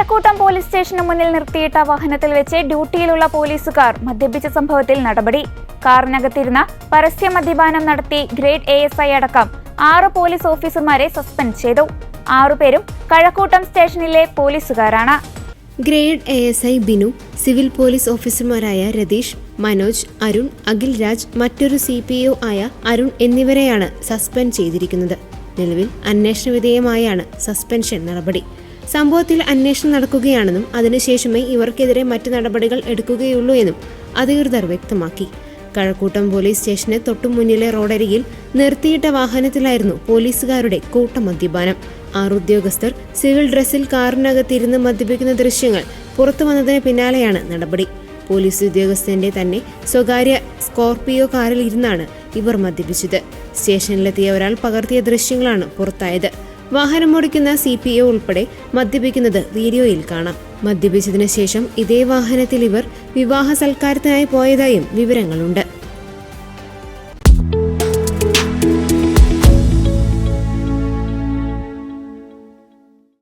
Kazhakkoottam police സ്റ്റേഷന് മുന്നിൽ നിർത്തിയിട്ട വാഹനത്തിൽ വെച്ച് ഡ്യൂട്ടിയിലുള്ള പോലീസുകാർ മദ്യപിച്ച സംഭവത്തിൽ നടപടി. കാറിനകത്തിരുന്ന പരസ്യ മദ്യപാനം നടത്തി ഗ്രേഡ് എ എസ് ഐ അടക്കം ആറ് പോലീസ് ഓഫീസർമാരെ സസ്പെൻഡ് ചെയ്തു. ആറുപേരും കഴക്കൂട്ടം സ്റ്റേഷനിലെ പോലീസുകാരാണ്. Grade A S I Binu civil police ഓഫീസർമാരായ രതീഷ് മനോജ് അരുൺ അഖിൽ രാജ് മറ്റൊരു സി പി ഒ ആയ അരുൺ എന്നിവരെയാണ് സസ്പെൻഡ് ചെയ്തിരിക്കുന്നത്. നിലവിൽ അന്വേഷണ വിധേയമായാണ് സസ്പെൻഷൻ നടപടി. സംഭവത്തിൽ അന്വേഷണം നടക്കുകയാണെന്നും അതിനുശേഷമേ ഇവർക്കെതിരെ മറ്റു നടപടികൾ എടുക്കുകയുള്ളൂ എന്നും അധികൃതർ വ്യക്തമാക്കി. കഴക്കൂട്ടം പോലീസ് സ്റ്റേഷന് തൊട്ടുമുന്നിലെ റോഡരികിൽ നിർത്തിയിട്ട വാഹനത്തിലായിരുന്നു പോലീസുകാരുടെ കൂട്ട മദ്യപാനം ആറ് ഉദ്യോഗസ്ഥർ സിവിൽ ഡ്രസ്സിൽ കാറിനകത്തിരുന്ന് മദ്യപിക്കുന്ന ദൃശ്യങ്ങൾ പുറത്തു വന്നതിന് പിന്നാലെയാണ് നടപടി. പോലീസ് ഉദ്യോഗസ്ഥന്റെ തന്നെ സ്വകാര്യ സ്കോർപിയോ കാറിൽ ഇരുന്നാണ് ഇവർ മദ്യപിച്ചത്. സ്റ്റേഷനിലെത്തിയ ഒരാൾ പകർത്തിയ ദൃശ്യങ്ങളാണ് പുറത്തായത്. വാഹനമോടിക്കുന്ന സി പി ഒ ഉൾപ്പെടെ മദ്യപിക്കുന്നത് വീഡിയോയിൽ കാണാം. മദ്യപിച്ചതിനു ശേഷം ഇതേ വാഹനത്തിൽ ഇവർ വിവാഹ സൽക്കാരത്തിനായി പോയതായും വിവരങ്ങളുണ്ട്.